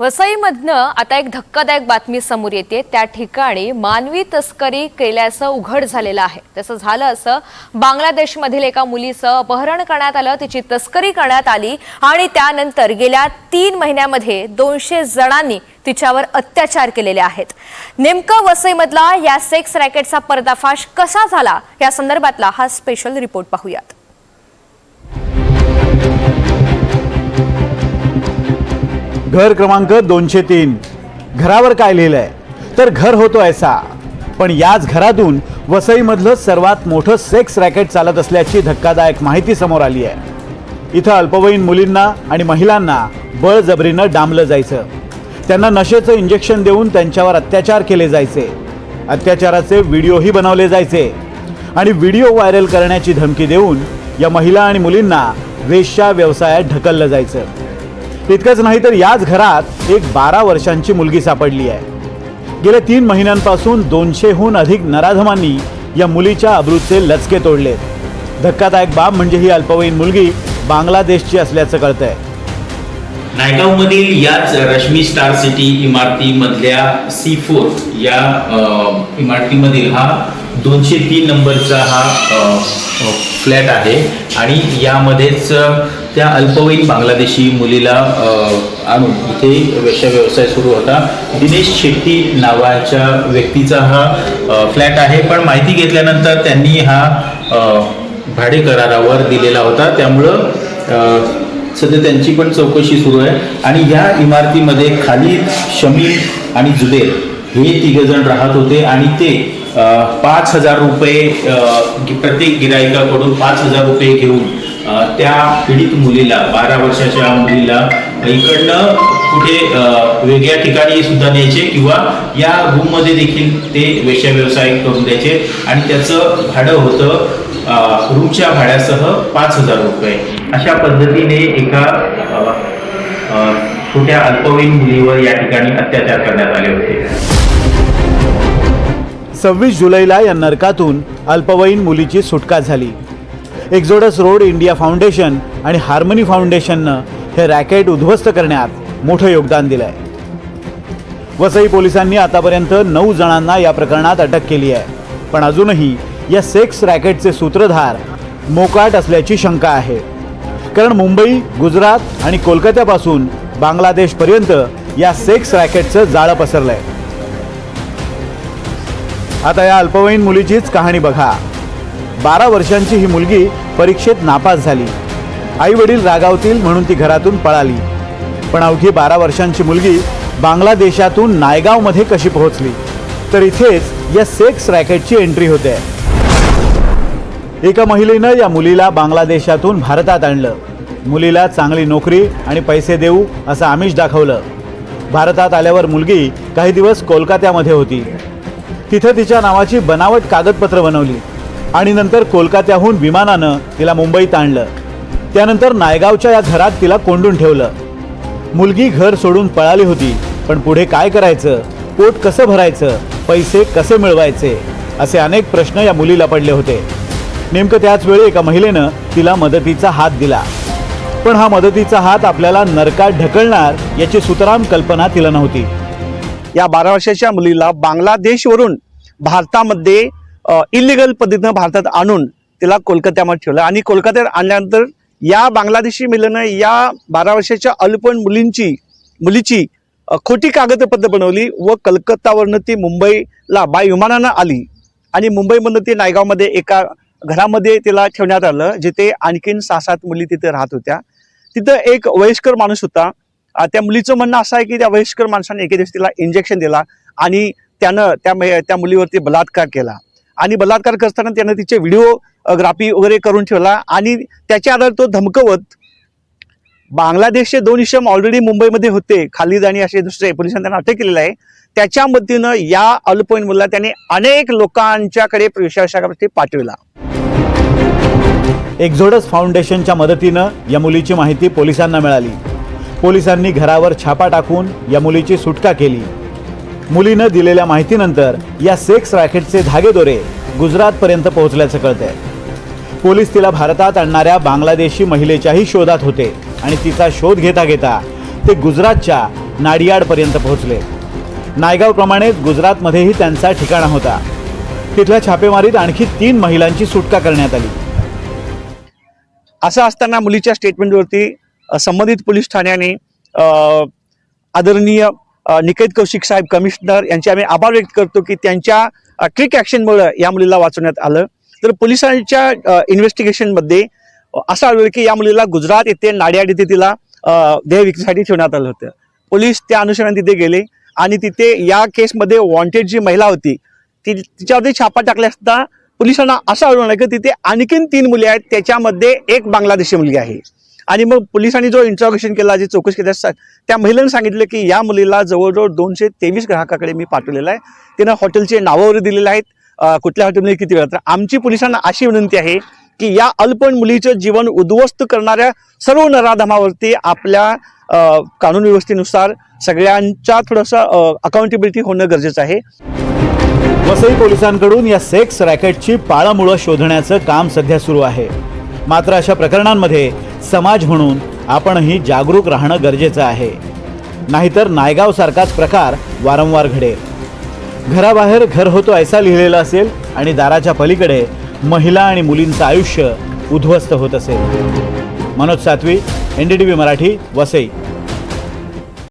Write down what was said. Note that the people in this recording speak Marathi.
वसईमधनं आता एक धक्कादायक बातमी समोर येते. त्या ठिकाणी मानवी तस्करी केल्याचं उघड झालेलं आहे. तसं झालं असं बांगलादेशमधील एका मुलीचं अपहरण करण्यात आलं. तिची तस्करी करण्यात आली आणि त्यानंतर गेल्या तीन महिन्यामध्ये दोनशे जणांनी तिच्यावर अत्याचार केलेले आहेत. नेमकं वसईमधला या सेक्स रॅकेटचा पर्दाफाश कसा झाला? या संदर्भातला हा स्पेशल रिपोर्ट पाहूयात. घर क्रमांक दोनशे तीन. घरावर काय लिहिलं आहे तर घर होतो ऐसा. पण याच घरातून वसईमधलं सर्वात मोठं सेक्स रॅकेट चालत असल्याची धक्कादायक माहिती समोर आली आहे. इथं अल्पवयीन मुलींना आणि महिलांना बळजबरीनं डांबलं जायचं. त्यांना नशेचं इंजेक्शन देऊन त्यांच्यावर अत्याचार केले जायचे. अत्याचाराचे व्हिडिओही बनवले जायचे. आणि व्हिडिओ व्हायरल करण्याची धमकी देऊन या महिला आणि मुलींना वेश्या व्यवसायात ढकललं जायचं. इतकंच नाही तर याच घरात एक बारा वर्षांची मुलगी सापडली आहे. गेल्या तीन महिन्यांपासून दोनशेहून अधिक नराधमांनी या मुलीच्या अब्रूचे लचके तोडलेत धक्कादायक बाब म्हणजे ही अल्पवयीन मुलगी बांगलादेशची असल्याचं कळतंय. नायगावमधील याच रश्मी स्टार सिटी इमारतीमधल्या सी फोर या इमारतीमधील हा दोनशे तीन नंबरचा हा फ्लॅट आहे. आणि यामध्येच त्या अल्पवयीन बांगलादेशी मुलीला आणून इथे वेश्या व्यवसाय सुरू होता. दिनेश शेट्टी नावाच्या व्यक्तीचा हा फ्लॅट आहे. पण माहिती घेतल्यानंतर त्यांनी हा भाडेकरारावर भाडे करारावर दिलेला होता. त्यामुळं सध्या त्यांची पण चौकशी सुरू आहे. आणि या इमारतीमध्ये खालीद शमीर आणि जुबेर हे तिघजण राहत होते. आणि ते पाच हजार रुपये प्रत्येक गिरायकाकडून पाच हजार रुपये घेऊन त्या पीडित मुलीला बारा वर्षाच्या मुलीला इकडनं कुठे वेगळ्या ठिकाणी सुद्धा न्यायचे किंवा या रूममध्ये देखील ते वेश्या व्यवसाय करून द्यायचे. आणि त्याचं भाडं होतं रूमच्या भाड्यासह पाच हजार रुपये. अशा पद्धतीने एका छोट्या अल्पवयीन मुलीवर या ठिकाणी अत्याचार करण्यात आले होते. सव्वीस जुलैला या नरकातून अल्पवयीन मुलीची सुटका झाली. एक्झोडस रोड इंडिया फाउंडेशन आणि हार्मनी फाउंडेशननं हे रॅकेट उद्ध्वस्त करण्यात मोठं योगदान दिलं आहे वसई पोलिसांनी आतापर्यंत नऊ जणांना या प्रकरणात अटक केली आहे. पण अजूनही या सेक्स रॅकेटचे सूत्रधार मोकाट असल्याची शंका आहे. कारण मुंबई गुजरात आणि कोलकात्यापासून बांगलादेशपर्यंत या सेक्स रॅकेटचं जाळं पसरलंय. आता या अल्पवयीन मुलीचीच कहाणी बघा. बारा वर्षांची ही मुलगी परीक्षेत नापास झाली. आई वडील रागावतील म्हणून ती घरातून पळाली. पण अवघी बारा वर्षांची मुलगी बांगलादेशातून नायगावमध्ये कशी पोहोचली? तर इथेच या सेक्स रॅकेटची एंट्री होते. एका महिलेनं या मुलीला बांगलादेशातून भारतात आणलं. मुलीला चांगली नोकरी आणि पैसे देऊ असं आमिष दाखवलं. भारतात आल्यावर मुलगी काही दिवस कोलकात्यामध्ये होती. तिथं तिच्या नावाची बनावट कागदपत्र बनवली. आणि नंतर कोलकात्याहून विमानानं तिला मुंबईत आणलं. त्यानंतर नायगावच्या या घरात तिला कोंडून ठेवलं. मुलगी घर सोडून पळाली होती पण पुढे काय करायचं? पोट कसं भरायचं? पैसे कसे मिळवायचे? असे अनेक प्रश्न या मुलीला पडले होते. नेमकं त्याच वेळी एका महिलेनं तिला मदतीचा हात दिला. पण हा मदतीचा हात आपल्याला नरकात ढकलणार याची सुतराम कल्पना तिला नव्हती. या बारा वर्षाच्या मुलीला बांगलादेशवरून भारतामध्ये इलिगल पद्धतीनं भारतात आणून तिला कोलकात्यामध्ये ठेवलं. आणि कोलकात्यात आणल्यानंतर या बांगलादेशी मिलनं या बारा वर्षाच्या अल्पण मुलींची मुलीची खोटी कागदपत्र बनवली व कलकत्तावरनं ती मुंबईला बाय विमानानं आली. आणि मुंबईमधनं ती नायगावमध्ये एका घरामध्ये तिला ठेवण्यात आलं जिथे आणखीन सहा सात मुली तिथे राहत होत्या. तिथं एक वयस्कर माणूस होता. त्या मुलीचं म्हणणं असं आहे की त्या वयस्कर माणसाने एके दिवशी तिला इंजेक्शन दिला आणि त्यानं त्या त्या मुलीवरती बलात्कार केला. आणि बलात्कार करताना त्यानं तिचे व्हिडिओग्राफी वगैरे करून ठेवला आणि त्याच्या आधार तो धमकवत बांगलादेशचे दोन इशम ऑलरेडी मुंबईमध्ये होते खालिद आणि असे दुसरे पोलिसांनी त्यांना अटक केलेलं आहे. त्याच्या मदतीनं या अल्पवयीन मुलाला त्याने अनेक लोकांच्याकडे विश्वासाकडे पाठविला. एक्झोडस फाउंडेशनच्या मदतीनं या मुलीची माहिती पोलिसांना मिळाली. पोलिसांनी घरावर छापा टाकून या मुलीची सुटका केली. मुलीनं दिलेल्या माहितीनंतर या सेक्स रॅकेटचे धागेदोरे गुजरातपर्यंत पोहोचल्याचं कळतंय. पोलीस तिला भारतात आणणाऱ्या बांगलादेशी महिलेच्याही शोधात होते आणि तिचा शोध घेता घेता ते गुजरातच्या नाडियाडपर्यंत पोहोचले. नायगावप्रमाणेच गुजरातमध्येही त्यांचा ठिकाणा होता. तिथल्या छापेमारीत आणखी तीन महिलांची सुटका करण्यात आली. असं असताना मुलीच्या स्टेटमेंटवरती संबंधित पोलीस ठाण्याने आदरणीय निकेत कौशिक साहेब कमिशनर यांचे आम्ही आभार व्यक्त करतो की त्यांच्या क्विक ॲक्शनमुळं या मुलीला वाचवण्यात आलं. तर पोलिसांच्या इन्व्हेस्टिगेशनमध्ये असं आढळलं की या मुलीला गुजरात येथे नाडियाड येथे तिला अ, देह विक्रीसाठी ठेवण्यात आलं होतं. पोलीस त्या अनुषंगाने तिथे गेले आणि तिथे या केसमध्ये वॉन्टेड जी महिला होती ती तिच्यावरती छापा टाकल्या असता पोलिसांना असं आढळून आलं की तिथे आणखीन तीन मुली आहेत त्याच्यामध्ये एक बांगलादेशी मुलगी आहे. आणि मग पोलिसांनी जो इंट्रॉगेशन केला जे चौकशी केली असतात त्या महिलेनं सांगितलं की या मुलीला जवळजवळ दोनशे तेवीस ग्राहकाकडे मी पाठवलेलं आहे. तिनं हॉटेलचे नावं वगैरे दिलेले आहेत. कुठल्या हॉटेलमध्ये किती वेळा? तर आमची पोलिसांना अशी विनंती आहे की या अल्पण मुलीचं जीवन उद्ध्वस्त करणाऱ्या सर्व नराधमावरती आपल्या कानून व्यवस्थेनुसार सगळ्यांच्या थोडंसं अकाउंटेबिलिटी होणं गरजेचं आहे. वसई पोलिसांकडून या सेक्स रॅकेटची पाळामुळं शोधण्याचं काम सध्या सुरू आहे. मात्र अशा प्रकरणांमध्ये समाज म्हणून आपणही जागरूक राहणं गरजेचं आहे. नाहीतर नायगाव सारखाच प्रकार वारंवार घडेल. घराबाहेर घर होतो ऐसा लिहिलेलं असेल आणि दाराच्या पलीकडे महिला आणि मुलींचं आयुष्य उद्ध्वस्त होत असेल. Manoj Satvi N D T V Marathi Vasai.